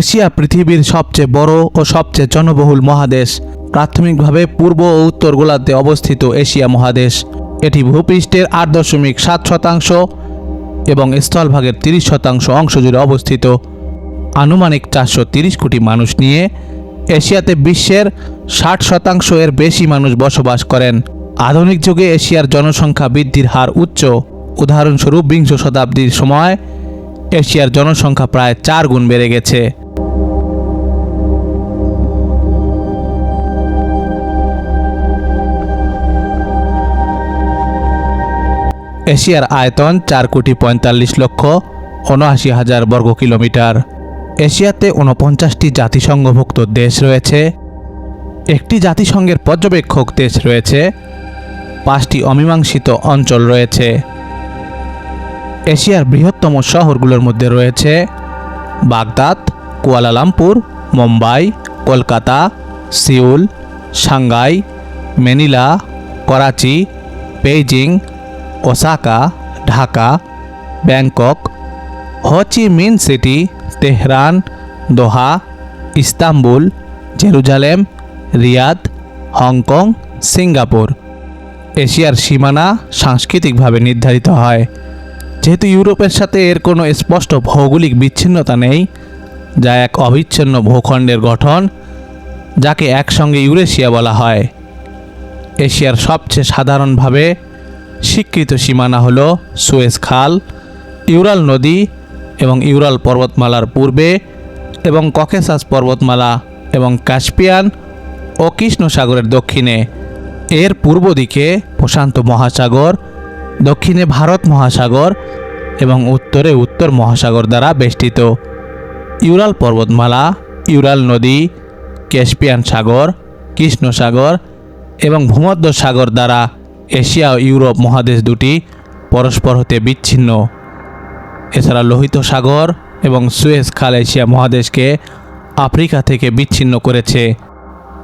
Asia পৃথিবীর সবচেয়ে বড় ও সবচেয়ে জনবহুল মহাদেশ, প্রাথমিকভাবে পূর্ব ও উত্তর গোলার্ধে অবস্থিত এশিয়া মহাদেশ। এটি ভূপৃষ্ঠের আট দশমিক সাত শতাংশ এবং স্থলভাগের তিরিশ শতাংশ অংশ জুড়ে অবস্থিত। আনুমানিক চারশো তিরিশ কোটি মানুষ নিয়ে এশিয়াতে বিশ্বের ষাট শতাংশ এর বেশি মানুষ বসবাস করেন। আধুনিক যুগে এশিয়ার জনসংখ্যা বৃদ্ধির হার উচ্চ। উদাহরণস্বরূপ বিংশ শতাব্দীর সময় এশিয়ার জনসংখ্যা প্রায় চার গুণ বেড়ে গেছে। এশিয়ার আয়তন চার কোটি পঁয়তাল্লিশ লক্ষ উনআশি হাজার বর্গ কিলোমিটার। এশিয়াতে ঊনপঞ্চাশটি জাতিসংঘভুক্ত দেশ রয়েছে। একটি জাতিসংঘের পর্যবেক্ষক দেশ রয়েছে। পাঁচটি অমীমাংসিত অঞ্চল রয়েছে। এশিয়ার বৃহত্তম শহরগুলোর মধ্যে রয়েছে Baghdad, Kuala Lumpur, Mumbai, Kolkata, Seoul, Shanghai Manila Karachi, Beijing Osaka, Dhaka, Bangkok Ho Chi Minh City, Tehran, Doha, Istanbul, Jerusalem, Riyadh, Hong Kong, Singapore. এশিয়ার সীমানা সাংস্কৃতিকভাবে নির্ধারিত হয়। যেহেতু ইউরোপের সাথে এর কোনো স্পষ্ট ভৌগোলিক বিচ্ছিন্নতা নেই, যা এক অবিচ্ছিন্ন ভূখণ্ডের গঠন, যাকে একসঙ্গে ইউরেশিয়া বলা হয়। এশিয়ার সবচেয়ে সাধারণভাবে স্বীকৃত সীমানা হল সুয়েজ খাল, ইউরাল নদী এবং ইউরাল পর্বতমালার পূর্বে এবং ককেসাস পর্বতমালা এবং কাস্পিয়ান ও কৃষ্ণ সাগরের দক্ষিণে। এর পূর্ব দিকে প্রশান্ত মহাসাগর, দক্ষিণে ভারত মহাসাগর এবং উত্তরে উত্তর মহাসাগর দ্বারা বেষ্টিত। ইউরাল পর্বতমালা, ইউরাল নদী, ক্যাস্পিয়ান সাগর কৃষ্ণ সাগর এবং ভূমধ্য সাগর দ্বারা এশিয়া ও ইউরোপ মহাদেশ দুটি পরস্পর হতে বিচ্ছিন্ন। এছাড়া লোহিত সাগর এবং সুয়েজ খাল এশিয়া মহাদেশকে আফ্রিকা থেকে বিচ্ছিন্ন করেছে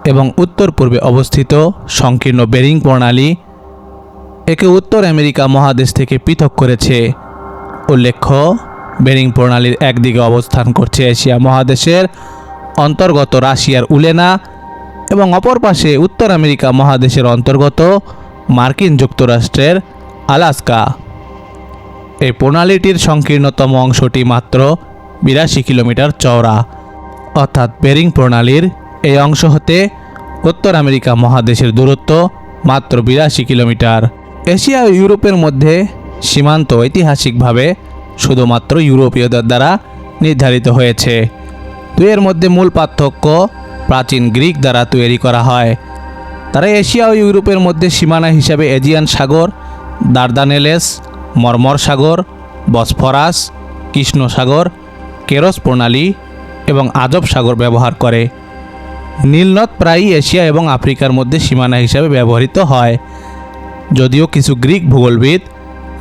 এবং উত্তর পূর্বে অবস্থিত সংকীর্ণ বেরিং প্রণালী একে উত্তর আমেরিকা মহাদেশ থেকে পৃথক করেছে। উল্লেখ্য, বেরিং প্রণালীর একদিকে অবস্থান করছে এশিয়া মহাদেশের অন্তর্গত রাশিয়ার উলেনা এবং অপর পাশে উত্তর আমেরিকা মহাদেশের অন্তর্গত মার্কিন যুক্তরাষ্ট্রের আলাস্কা। এই প্রণালীটির সংকীর্ণতম অংশটি মাত্র বিরাশি কিলোমিটার চওড়া। অর্থাৎ বেরিং প্রণালীর এই অংশ হতে উত্তর আমেরিকা মহাদেশের দূরত্ব মাত্র বিরাশি কিলোমিটার। এশিয়া ও ইউরোপের মধ্যে সীমান্ত ঐতিহাসিকভাবে শুধুমাত্র ইউরোপীয়দের দ্বারা নির্ধারিত হয়েছে। দুয়ের মধ্যে মূল পার্থক্য প্রাচীন গ্রিক দ্বারা তৈরি করা হয়। তারা এশিয়া ও ইউরোপের মধ্যে সীমানা হিসাবে এজিয়ান সাগর, দার্দানেলেস, মর্মর সাগর, বসফরাস কৃষ্ণ সাগর কেরস প্রণালী এবং আজব সাগর ব্যবহার করে। নীলনদ প্রায়ই এশিয়া এবং আফ্রিকার মধ্যে সীমানা হিসাবে ব্যবহৃত হয়। যদিও কিছু গ্রিক ভূগোলবিদ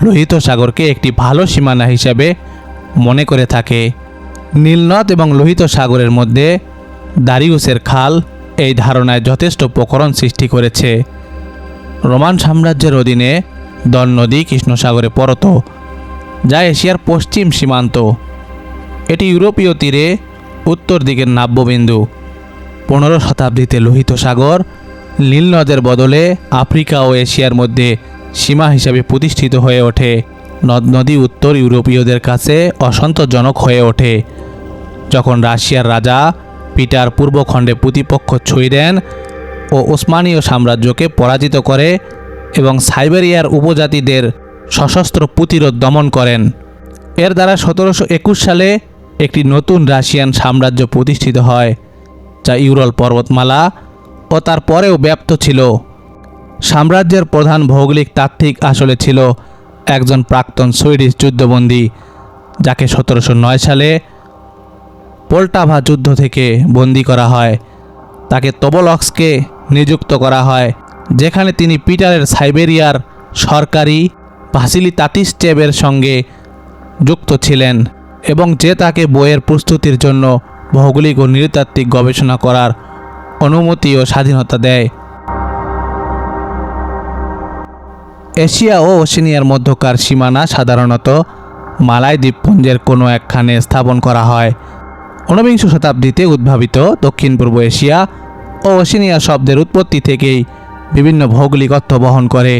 লোহিত সাগরকে একটি ভালো সীমানা হিসাবে মনে করে থাকে। নীলনদ এবং লোহিত সাগরের মধ্যে দারিউসের খাল এই ধারণায় যথেষ্ট প্রকরণ সৃষ্টি করেছে। রোমান সাম্রাজ্যের অধীনে দল নদী কৃষ্ণ সাগরে পরত, যা এশিয়ার পশ্চিম সীমান্ত। এটি ইউরোপীয় তীরে উত্তর দিকের নাব্যবিন্দু। পনেরো শতাব্দীতে লোহিত সাগর নীল নদের বদলে আফ্রিকা ও এশিয়ার মধ্যে সীমা হিসাবে প্রতিষ্ঠিত হয়ে ওঠে। নদ, নদী উত্তর ইউরোপীয়দের কাছে অসন্তোষজনক হয়ে ওঠে। যখন রাশিয়ার রাজা পিটার পূর্বখণ্ডে প্রতিপক্ষ ছুঁই দেন ও ওসমানীয় সাম্রাজ্যকে পরাজিত করে এবং সাইবেরিয়ার উপজাতিদের সশস্ত্র প্রতিরোধ দমন করেন। এর দ্বারা সতেরোশো একুশ সালে একটি নতুন রাশিয়ান সাম্রাজ্য প্রতিষ্ঠিত হয়, যা ইউরল পর্বতমালা ও তার পরেও ব্যাপ্ত ছিল। সাম্রাজ্যের প্রধান ভৌগোলিক তাত্ত্বিক আসলে ছিল একজন প্রাক্তন সুইডিশ যুদ্ধবন্দী, যাকে সতেরোশো নয় সালে পোল্টাভা যুদ্ধ থেকে বন্দী করা হয়। তাকে তোবলক্সকে নিযুক্ত করা হয়, যেখানে তিনি পিটারের সাইবেরিয়ার সরকারি ভাসিলি তাতিস্টেবের সঙ্গে যুক্ত ছিলেন এবং যে তাকে বইয়ের প্রস্তুতির জন্য ভৌগোলিক ও নৃতাত্ত্বিক গবেষণা করার অনুমতি ও স্বাধীনতা দেয়। এশিয়া ও ওশেনিয়ার মধ্যকার সীমানা সাধারণত মালায় দ্বীপপুঞ্জের কোনো একখানে স্থাপন করা হয়। ঊনবিংশ শতাব্দীতে উদ্ভাবিত দক্ষিণ পূর্ব এশিয়া ও ওশেনিয়া শব্দের উৎপত্তি থেকেই বিভিন্ন ভৌগোলিক অর্থ বহন করে।